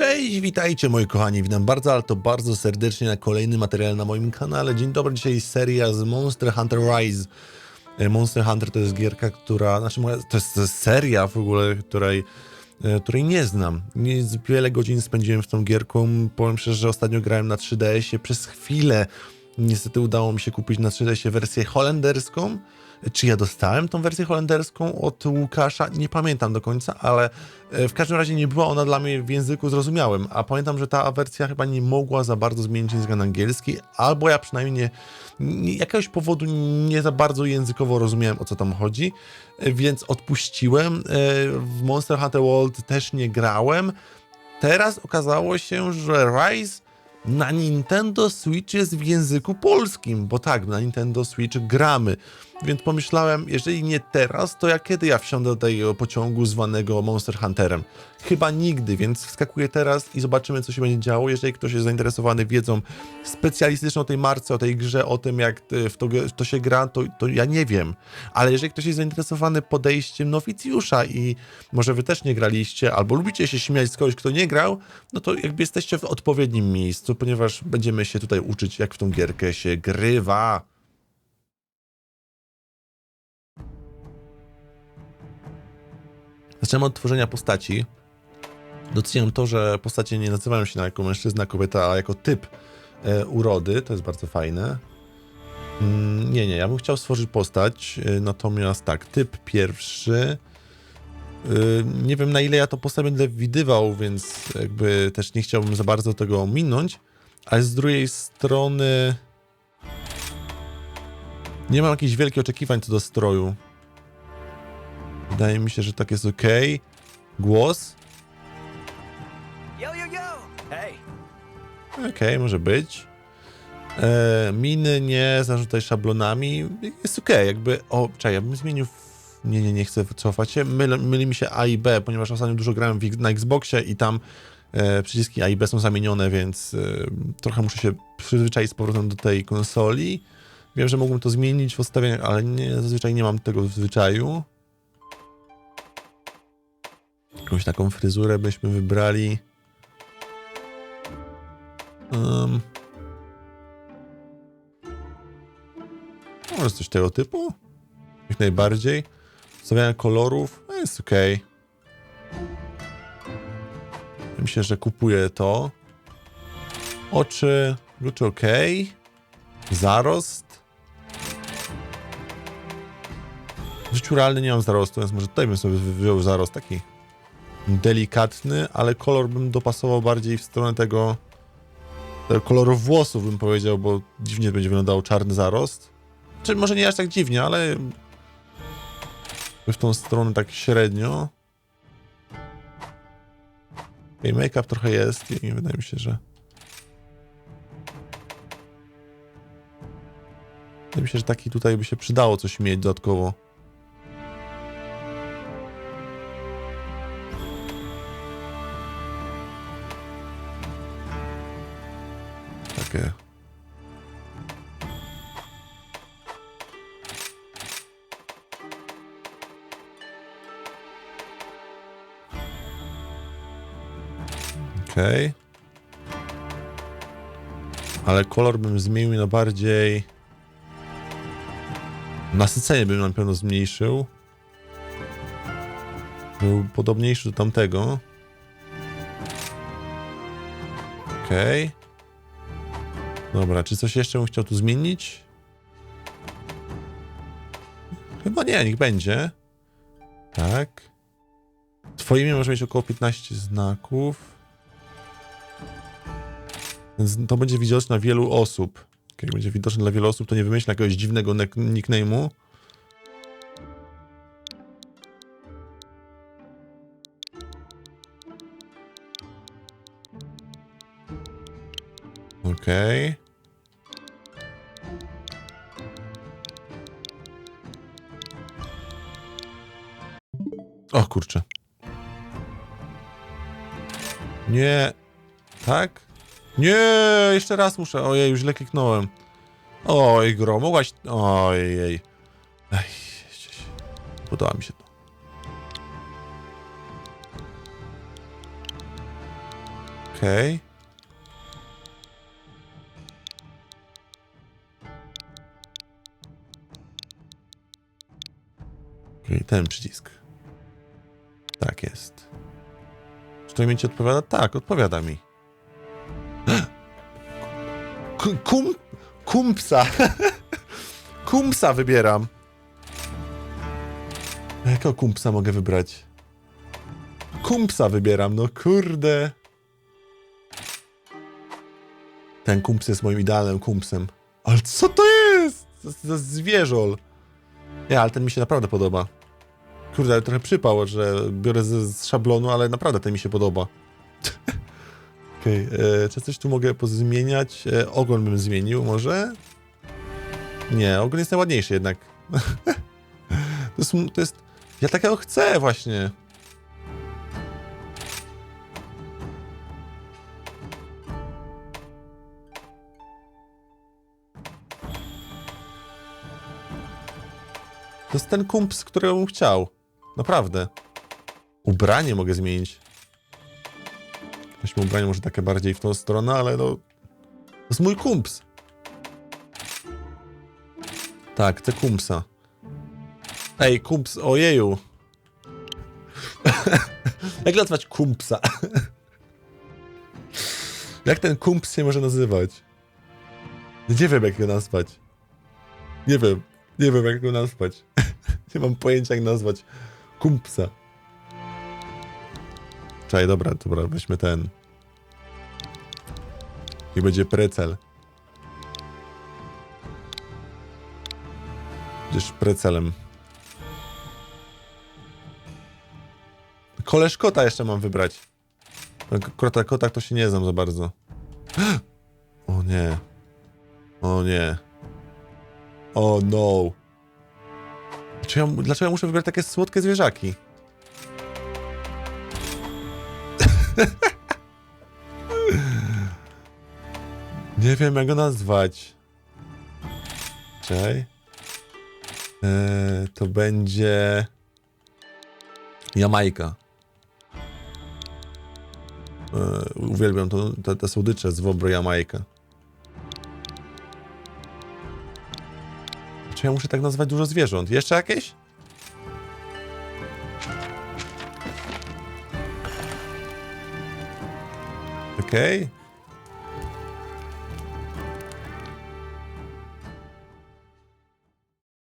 Cześć, witajcie moi kochani, witam bardzo, ale to bardzo serdecznie na kolejny materiał na moim kanale. Dzień dobry, dzisiaj seria z Monster Hunter Rise. E, Monster Hunter to jest gierka, która, znaczy to jest, seria w ogóle, której, e, której nie znam. Wiele godzin spędziłem w tą gierką, powiem szczerze, że ostatnio grałem na 3DS-ie, przez chwilę niestety udało mi się kupić na 3DS-ie wersję holenderską. Czy ja dostałem tą wersję holenderską od Łukasza? Nie pamiętam do końca, ale e, w każdym razie nie była ona dla mnie w języku zrozumiałym. A pamiętam, że ta wersja chyba nie mogła za bardzo zmienić języka na angielski, albo ja przynajmniej nie, jakiegoś powodu nie za bardzo językowo rozumiałem o co tam chodzi, e, więc odpuściłem. E, W Monster Hunter World też nie grałem. Teraz okazało się, że Rise na Nintendo Switch jest w języku polskim, bo tak, na Nintendo Switch gramy. Więc pomyślałem, jeżeli nie teraz, to ja kiedy ja wsiądę do tego pociągu zwanego Monster Hunterem? Chyba nigdy, więc wskakuję teraz i zobaczymy, co się będzie działo. Jeżeli ktoś jest zainteresowany wiedzą specjalistyczną o tej marce, o tej grze, o tym, jak w to, w to się gra, to, to ja nie wiem. Ale jeżeli ktoś jest zainteresowany podejściem nowicjusza i może wy też nie graliście, albo lubicie się śmiać z kogoś, kto nie grał, no to jakby jesteście w odpowiednim miejscu, ponieważ będziemy się tutaj uczyć, jak w tą gierkę się grywa. Zaczynamy od tworzenia postaci. Doceniam to, że postacie nie nazywają się jako mężczyzna, kobieta, a jako typ e, urody. To jest bardzo fajne. Mm, nie, nie, ja bym chciał stworzyć postać, e, natomiast tak, typ pierwszy. E, nie wiem na ile ja to postać będę widywał, więc jakby też nie chciałbym za bardzo tego ominąć, ale z drugiej strony nie mam jakichś wielkich oczekiwań co do stroju. Wydaje mi się, że tak jest ok. Głos? Okej, może być. E, miny nie, zarzucaj szablonami. Jest okej, jakby. O, czekaj, ja bym zmienił. Nie, nie, nie chcę cofać się. Myli, myli mi się A i B, ponieważ ostatnio dużo grałem w, na Xboxie i tam e, przyciski A i B są zamienione, więc e, trochę muszę się przyzwyczaić z powrotem do tej konsoli. Wiem, że mógłbym to zmienić w ustawieniach, ale nie, zazwyczaj nie mam tego w zwyczaju. Jakąś taką fryzurę byśmy wybrali. Um, może coś tego typu? Jak najbardziej. Ustawiania kolorów no jest ok. Myślę, że kupuję to. Oczy, oczy ok. Zarost. W życiu realnym nie mam zarostu, więc może tutaj bym sobie wziął zarost taki delikatny, ale kolor bym dopasował bardziej w stronę tego tego koloru włosów bym powiedział, bo dziwnie będzie wyglądał czarny zarost. Czy może nie aż tak dziwnie, ale w tą stronę tak średnio. Okay, make-up trochę jest i wydaje mi się, że wydaje mi się, że taki tutaj by się przydało coś mieć dodatkowo. Okej. Ale kolor bym zmienił na bardziej... Nasycenie bym na pewno zmniejszył. Był podobniejszy do tamtego. Okej. Dobra, czy coś jeszcze bym chciał tu zmienić? Chyba nie, niech będzie. Tak. Twoje imię może mieć około 15 znaków. To będzie widoczne dla wielu osób. Jak będzie widoczne dla wielu osób, to nie wymyślę jakiegoś dziwnego nickname'u. Okej. O kurczę. Nie. Tak? Nie, jeszcze raz muszę. Ojej, już źle kliknąłem. Oj, gro, mogłaś. Ojej. Ej, Podoba mi się to. Okej. Okej, ten przycisk. Tak jest. Czy to mi odpowiada? Tak, odpowiada mi. Kum... Kumpsa. Kumpsa wybieram. Jakiego kumpsa mogę wybrać? Kumpsa wybieram, no kurde. Ten kumps jest moim idealnym kumpsem. Ale co to jest? To jest, zwierzol. Nie, ale ten mi się naprawdę podoba. Kurde, ale trochę przypał, że biorę z, z szablonu, ale naprawdę ten mi się podoba. Okej, okay, czy coś tu mogę pozmieniać? E, ogon bym zmienił może? Nie, ogon jest najładniejszy jednak. to, jest, to jest... Ja takiego chcę właśnie. To jest ten kumps, którego bym chciał. Naprawdę. Ubranie mogę zmienić. Weźmy ubranie może takie bardziej w tą stronę, ale no... To jest mój kumps. Tak, chcę kumpsa. Ej, kumps, ojeju. jak nazwać kumpsa? jak ten kumps się może nazywać? Nie wiem, jak go nazwać. Nie wiem. Nie wiem, jak go nazwać. Nie mam pojęcia, jak nazwać kumpsa. Czekaj, dobra, dobra, weźmy ten. I będzie precel. Będziesz precelem. Koleż kota jeszcze mam wybrać. Kota, kota to się nie znam za bardzo. O nie. O nie. O no. Dlaczego dlaczego ja muszę wybrać takie słodkie zwierzaki? Nie wiem, jak go nazwać. Czekaj. Eee, to będzie... Jamajka. Eee, uwielbiam to, te, te słodycze z Wobro Jamajka. Czy ja muszę tak nazwać dużo zwierząt? Jeszcze jakieś? Okej.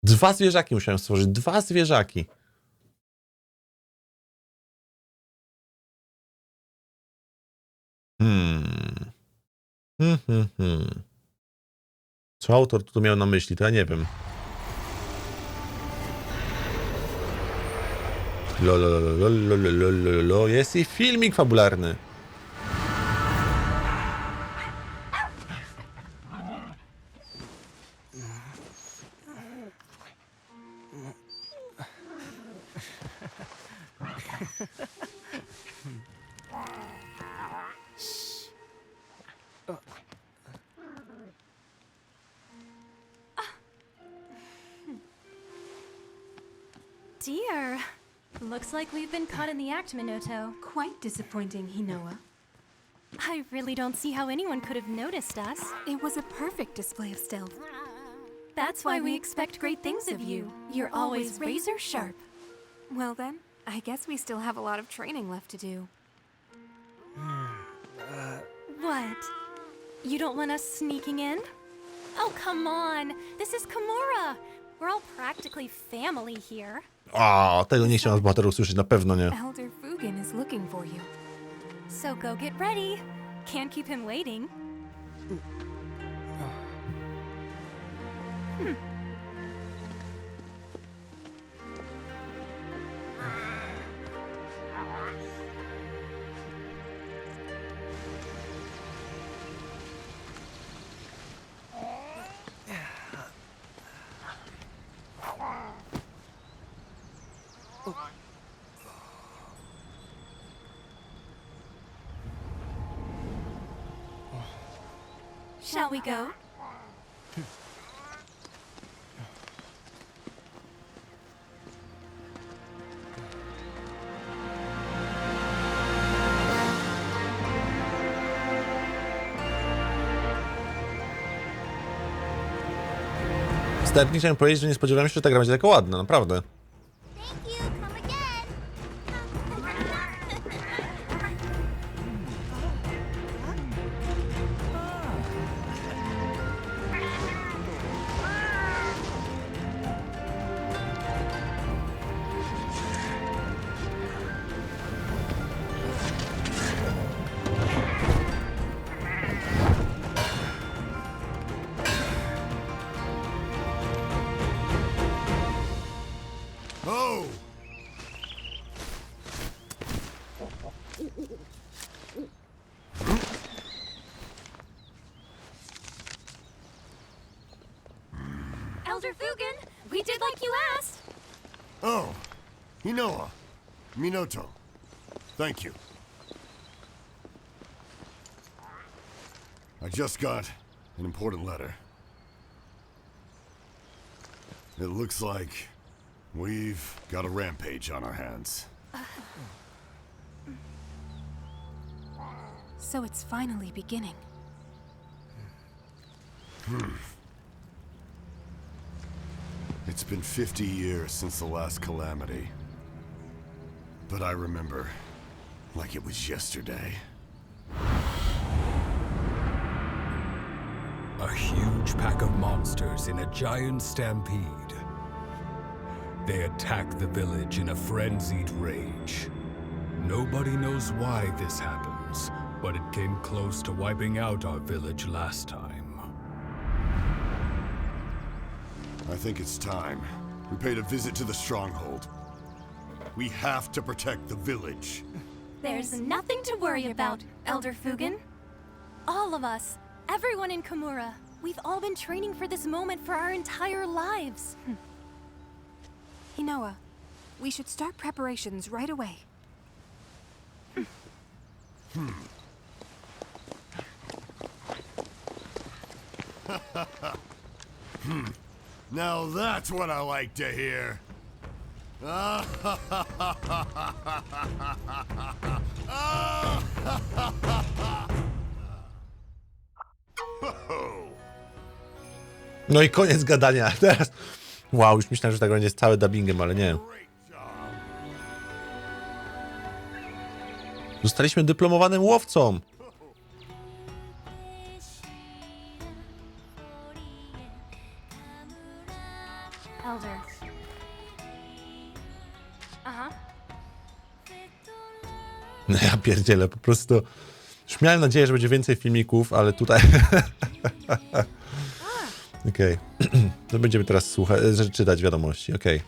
Dwa zwierzaki musiałem stworzyć. Dwa zwierzaki. Hmm. Hmm, hmm, hmm. Co autor tu miał na myśli, to ja nie wiem. Lo, lo, lo, lo, lo, lo, lo, lo. Jest i filmik fabularny. Looks like we've been caught in the act, Minoto. Quite disappointing, Hinoa. I really don't see how anyone could have noticed us. It was a perfect display of stealth. That's why we expect great things of you. You're always razor sharp. Well then, I guess we still have a lot of training left to do. Hmm, uh, what? You don't want us sneaking in? Oh, come on. This is Kimura. We're all practically family here. O, tego nie chciałem z bohaterów słyszeć, na pewno nie. Elder Fugan is looking for you. So go get ready. Can't keep him waiting. Shall we go? Wstępnie chciałem powiedzieć, że nie spodziewałem się, że ta gra będzie taka ładna, naprawdę. Elder Fugan, we did like you asked. Oh! Hinoa. Minoto. Thank you. I just got an important letter. It looks like we've got a rampage on our hands. So it's finally beginning. Hmm. It's been 50 years since the last calamity. But I remember like it was yesterday. A huge pack of monsters in a giant stampede. They attack the village in a frenzied rage. Nobody knows why this happens, but it came close to wiping out our village last time. I think it's time. We paid a visit to the stronghold. We have to protect the village. There's nothing to worry about, Elder Fugan. All of us, everyone in Kamura, we've all been training for this moment for our entire lives. Hmm. Hinoa, we should start preparations right away. Hmm. Hmm. Now that's what I like to hear. No i koniec gadania. Teraz. Wow, już myślałem, że tak będzie z całym dubbingiem, ale nie. Zostaliśmy dyplomowanym łowcą. No ja pierdzielę, po prostu. Już miałem nadzieję, że będzie więcej filmików, ale tutaj... Okej. No będziemy teraz słuchać, że czytać wiadomości, okej.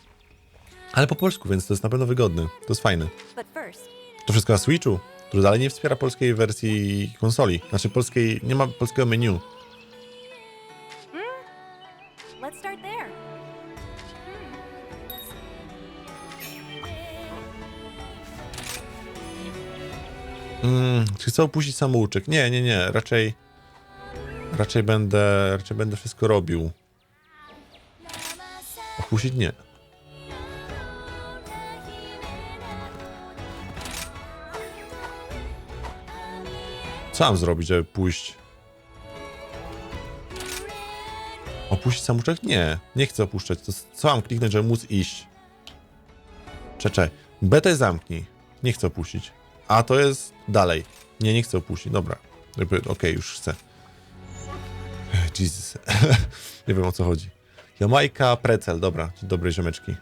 Ale po polsku, więc to jest na pewno wygodne. To jest fajne. To wszystko na Switchu, który dalej nie wspiera polskiej wersji konsoli. Znaczy polskiej, nie ma polskiego menu. Czy chcę opuścić samouczek? Nie, nie, nie, raczej... Raczej będę, raczej będę wszystko robił. Opuścić nie. Co mam zrobić, żeby pójść? Opuścić samouczek? Nie, nie chcę opuszczać. To co mam kliknąć, żeby móc iść? Czekaj, BT zamknij. Nie chcę opuścić. A to jest dalej. Nie, nie chcę opuścić. Dobra. Okej, już chcę. Jesus. nie wiem o co chodzi. Jamajka, precel. Dobra, dobry ziomeczki.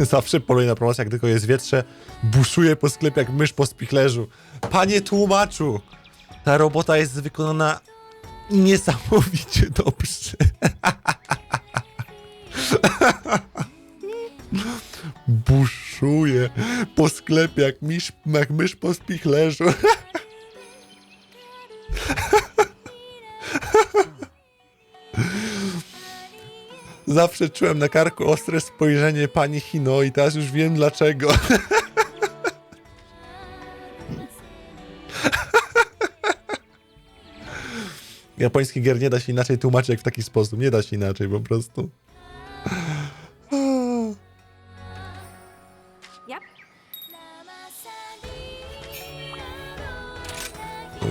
Zawsze poluje na promocja, jak tylko jest wietrze, buszuje po sklepie jak mysz po spichlerzu. Panie tłumaczu! Ta robota jest wykonana niesamowicie dobrze. buszuje po sklepie jak, misz, jak mysz po spichlerzu. Zawsze czułem na karku ostre spojrzenie pani Hino i teraz już wiem dlaczego. Japoński gier nie da się inaczej tłumaczyć jak w taki sposób. Nie da się inaczej po prostu.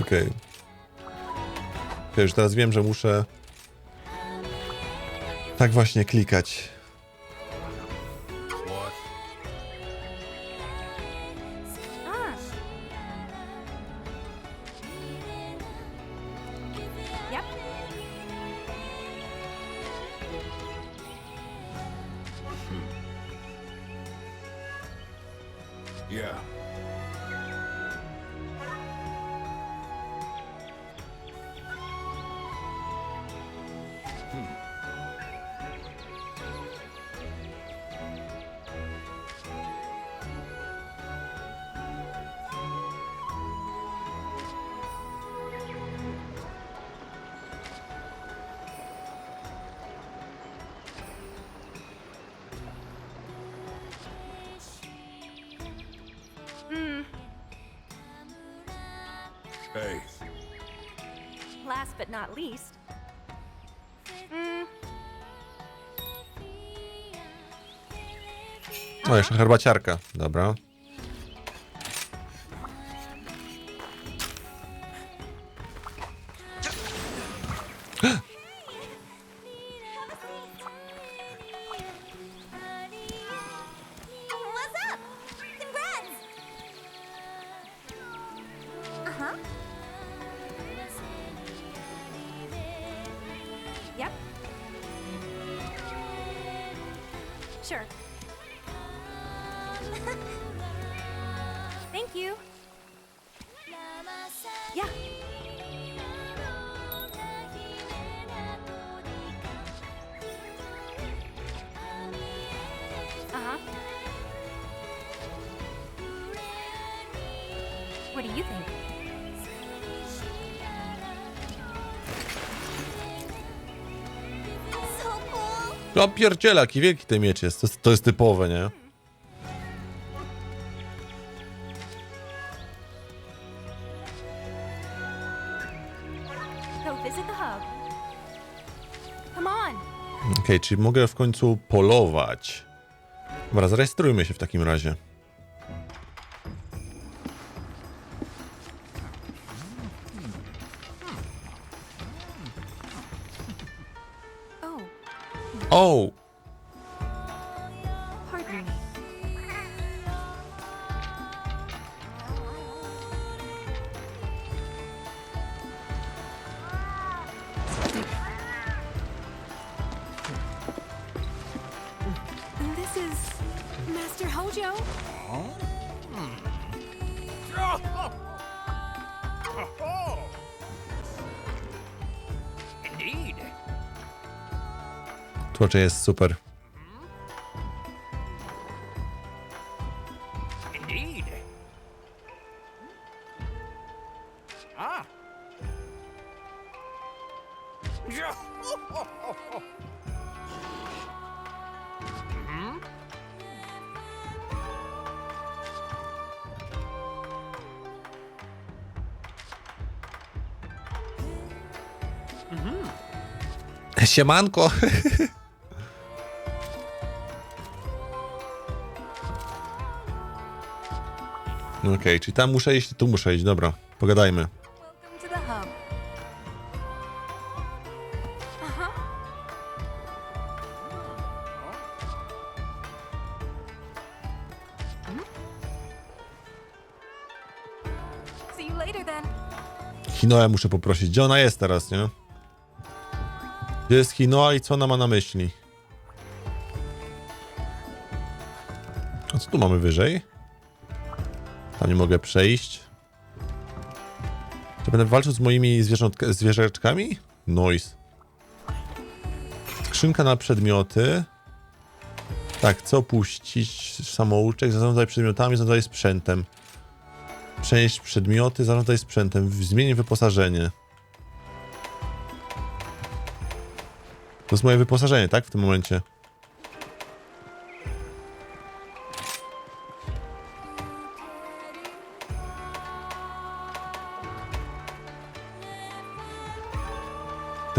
Okej. Okay. Już teraz wiem, że muszę tak właśnie klikać. Hey, Last but not least. Mm, O, jeszcze herbaciarka. Dobra. Thank you. Yeah. Uh-huh. What do you think? So cool. No pierdziela, jaki wielki ten miecz jest. To, jest- to jest typowe, nie? Czyli mogę w końcu polować. Dobra, zarejestrujmy się w takim razie. Oh, O! Tłocze jest super. Ah. Siemanko! Okej, czyli tam muszę iść, tu muszę iść, dobra. Pogadajmy. Hinoę muszę poprosić. Gdzie ona jest teraz, nie? Gdzie jest Hinoa i co ona ma na myśli? A co tu mamy wyżej? Tam nie mogę przejść. Czy będę walczył z moimi zwierzątka, zwierzęczkami? Noise. Skrzynka na przedmioty. Tak, co puścić? Samouczek, zarządzaj przedmiotami, zarządzaj sprzętem. Przenieść przedmioty, zarządzaj sprzętem. Zmienić wyposażenie. To jest moje wyposażenie, tak? W tym momencie.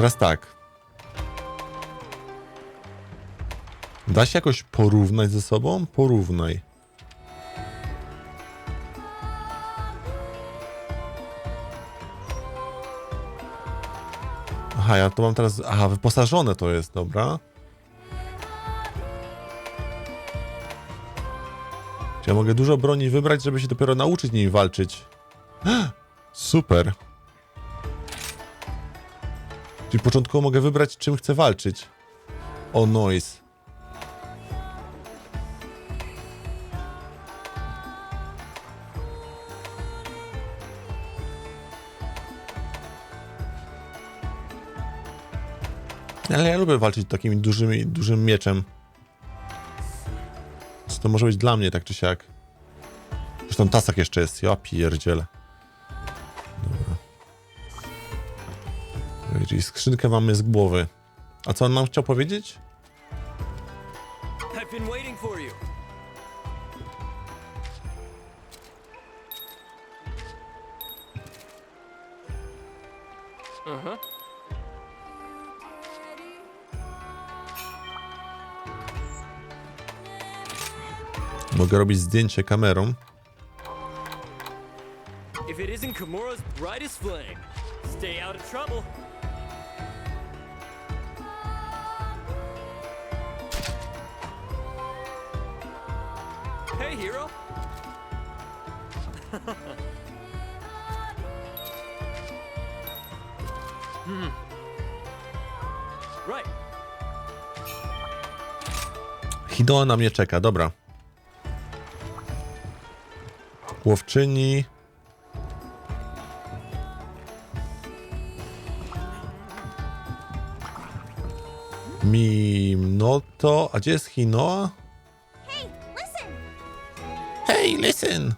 Teraz tak. Da się jakoś porównać ze sobą? Porównaj. Aha, ja to mam teraz. Aha, wyposażone to jest, dobra. Czy ja mogę dużo broni wybrać, żeby się dopiero nauczyć nimi walczyć? Super. Czyli początkowo mogę wybrać, czym chcę walczyć. O, noise. Ale ja lubię walczyć takimi dużymi, dużym mieczem. Co to może być dla mnie, tak czy siak. Zresztą tasak jeszcze jest, ja pierdzielę. Czyli skrzynkę mamy z głowy. A co on nam chciał powiedzieć? I've been waiting for you. Uh huh. Mogę robić zdjęcie kamerą. If it isn't Kimura's brightest flame, stay out of trouble. Hey, hero. hmm. Right. Hidoa na mnie czeka, dobra. Łowczyni. Mimnoto. A gdzie jest Hinoa? Listen!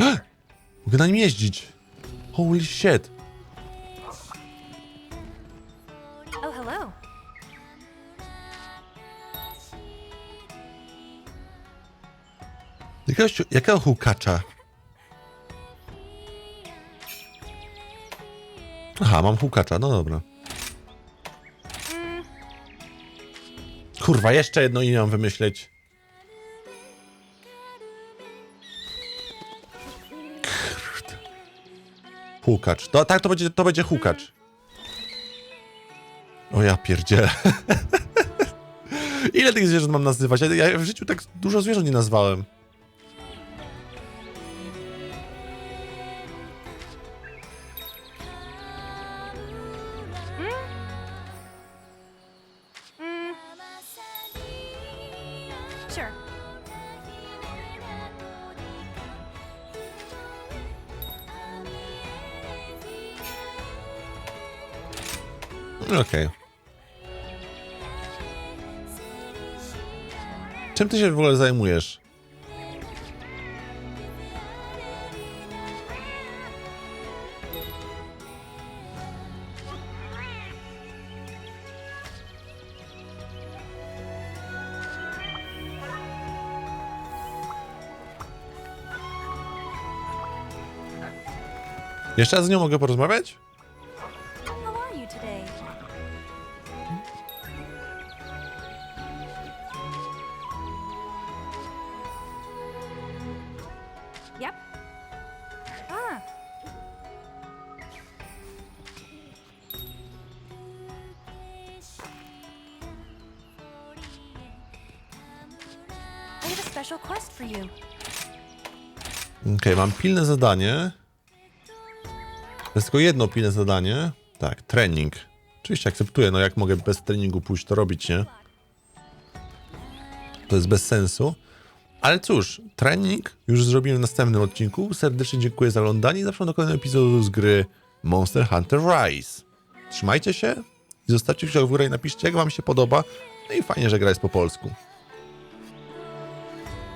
Mogę na nim jeździć. Holy shit. Oh, hello. Jakiegoś, jakiego hukacza? Mam hukacza, no dobra. Kurwa, jeszcze jedno imię mam wymyśleć. Kurde. Hukacz. To, tak, to będzie, to będzie hukacz. O ja pierdzielę. Ile tych zwierząt mam nazywać? Ja w życiu tak dużo zwierząt nie nazwałem. Sure. Okej. Czym ty się w ogóle zajmujesz? Jeszcze raz z nią mogę porozmawiać? How are you today? Yep. To jest tylko jedno pilne zadanie. Tak, trening. Oczywiście akceptuję, no jak mogę bez treningu pójść to robić, nie? To jest bez sensu. Ale cóż, trening już zrobimy w następnym odcinku. Serdecznie dziękuję za oglądanie i zapraszam do kolejnego epizodu z gry Monster Hunter Rise. Trzymajcie się i zostawcie kciuk w górę i napiszcie, jak wam się podoba. No i fajnie, że gra jest po polsku.